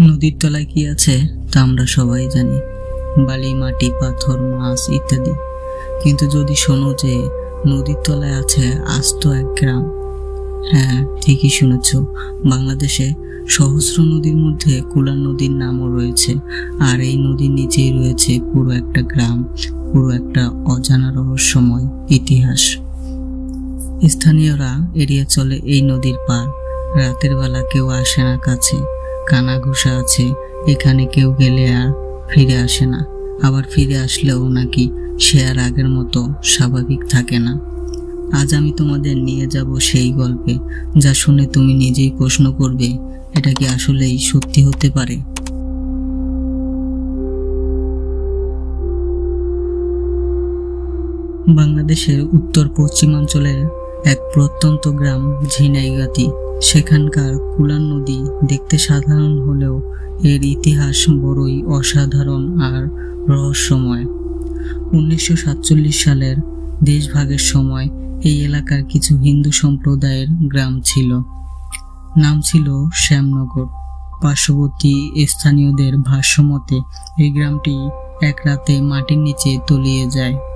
নদীর তলায় কি আছে, তা আমরা সবাই জানি। বালি, মাটি, পাথর, মাছ ইত্যাদি। কিন্তু যদি শোনো যে, নদীর তলায় আছে আস্ত এক গ্রাম। হ্যাঁ ঠিকই শুনেছ। বাংলাদেশে সহস্র নদীর মধ্যে কুলার নদীর নামও রয়েছে, আর এই নদীর নিচেই রয়েছে পুরো একটা গ্রাম, পুরো একটা অজানা রহস্যময় ইতিহাস। স্থানীয়রা এড়িয়ে চলে এই নদীর পার রাতের বেলা কেউ আসে না কাছে। কানা ঘুষা আছে, এখানে কেউ গেলে আর ফিরে আসে না। আবার ফিরে আসলেও নাকি সে আর আগের মতো স্বাভাবিক থাকে না। আজ আমি তোমাদের নিয়ে যাব সেই গল্পে, যা শুনে তুমি নিজেই প্রশ্ন করবে, এটা কি আসলেই সত্যি হতে পারে? বাংলাদেশের উত্তর পশ্চিমাঞ্চলের এক প্রত্যন্ত গ্রাম ঝিনাইগাতি। সেখানকার কুলান নদী দেখতে সাধারণ হলেও এর ইতিহাস বড়ই অসাধারণ আর রহস্যময়। উনিশশো সাতচল্লিশ সালের দেশভাগের সময় এই এলাকার কিছু হিন্দু সম্প্রদায়ের গ্রাম ছিল। নাম ছিল শ্যামনগর। পার্শ্ববর্তী স্থানীয়দের ভাষ্যমতে এই গ্রামটি এক রাতে মাটির নিচে তলিয়ে যায়।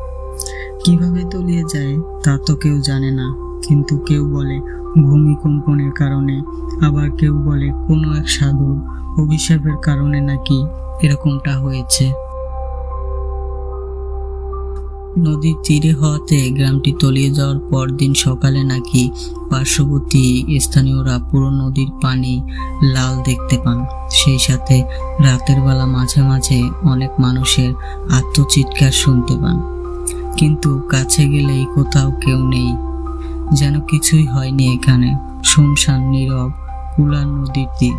কীভাবে তলিয়ে যায়, তা তো কেউ জানে না। কিন্তু কেউ বলে ভূমিকম্পনের কারণে, আবার কেউ বলে কোনো এক সাধুর অভিশাপের কারণে নাকি এরকমটা হয়েছে। নদীর তীরে হওয়াতে গ্রামটি তলিয়ে যাওয়ার পরদিন সকালে নাকি পার্শ্ববর্তী স্থানীয়রা পুরো নদীর পানি লাল দেখতে পান। সেই সাথে রাতের বেলা মাঝে মাঝে অনেক মানুষের আত্মচিৎকার শুনতে পান। কিন্তু কাছে গেলেই কোথাও কেউ নেই। যেন কিছুই হয়নি এখানে। শুনশান নীরব কুলার নদীর দ্বীপ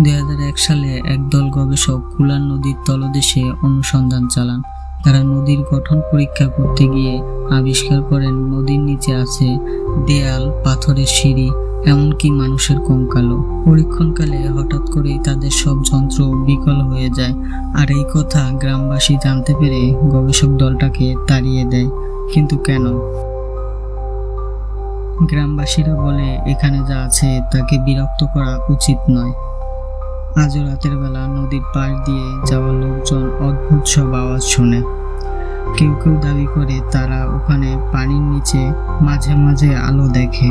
দুই হাজার এক সালে একদল গবেষক কুলার নদীর তলদেশে অনুসন্ধান চালান। তারা নদীর গঠন পরীক্ষা করতে গিয়ে আবিষ্কার করেন নদীর নিচে আছে দেয়াল, পাথরের সিঁড়ি, এমনকি মানুষের কঙ্কালও। পরীক্ষণকালে হঠাৎ করেই তাদের সব যন্ত্র বিকল হয়ে যায়। আর এই কথা গ্রামবাসী জানতে পেরে গবেষক দলটাকে তাড়িয়ে দেয়। কিন্তু কেন? গ্রামবাসীরা বলে, এখানে যা আছে তাকে বিরক্ত করা উচিত নয়। আজও রাতের বেলা নদীর পাশ দিয়ে যাওয়া লোকজন অদ্ভুত সব আওয়াজ শোনে। কেউ কেউ দাবি করে তারা ওখানে পানির নিচে মাঝে মাঝে আলো দেখে।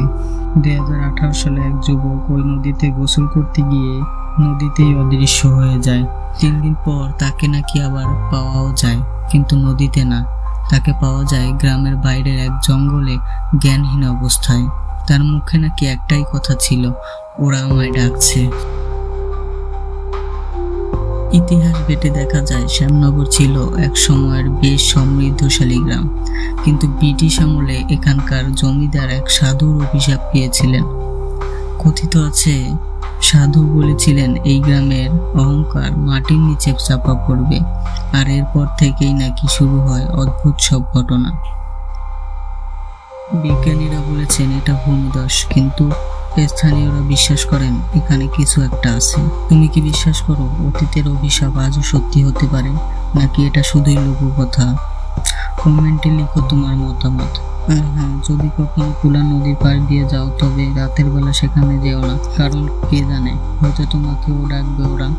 দু হাজার আঠারো সালে এক যুবক ওই নদীতে গোসল করতে গিয়ে নদীতেই অদৃশ্য হয়ে যায়। তিন দিন পর তাকে নাকি আবার পাওয়াও যায়, কিন্তু নদীতে না। তাকে পাওয়া যায় গ্রামের বাইরের এক জঙ্গলে জ্ঞানহীন অবস্থায়। তার মুখে নাকি একটাই কথা ছিল, ওরা আমায় ডাকছে। ইতিহাস ঘেটে দেখা যায়, শ্যামনগর ছিল এক সময়ের বেশ সমৃদ্ধশালী গ্রাম। কিন্তু ব্রিটিশ আমলে এখানকার জমিদার এক সাধুর অভিশাপ পেয়েছিলেন। কথিত আছে, সাধু বলেছিলেন, এই গ্রামের অহংকার মাটির নিচে চাপা পড়বে, আর এরপর থেকেই নাকি শুরু হয় অদ্ভুত সব ঘটনা। বিজ্ঞানীরা বলেছেন, এটা ভূমিদশ কিন্তু স্থানীয়রা বিশ্বাস করেন, এখানে কিছু একটা আছে। তুমি কি বিশ্বাস করো, অতীতের অভিশাপ আজও সত্যি হতে পারে? নাকি এটা শুধুই লোককথা কমেন্টে লিখো তোমার মতামত। আর হ্যাঁ যদি কখনো কুলা নদীর পার দিয়ে যাও, তবে রাতের বেলা সেখানে যেও না, কারণ কে জানে, হয়তো তোমাকেও ডাকবে ওরা।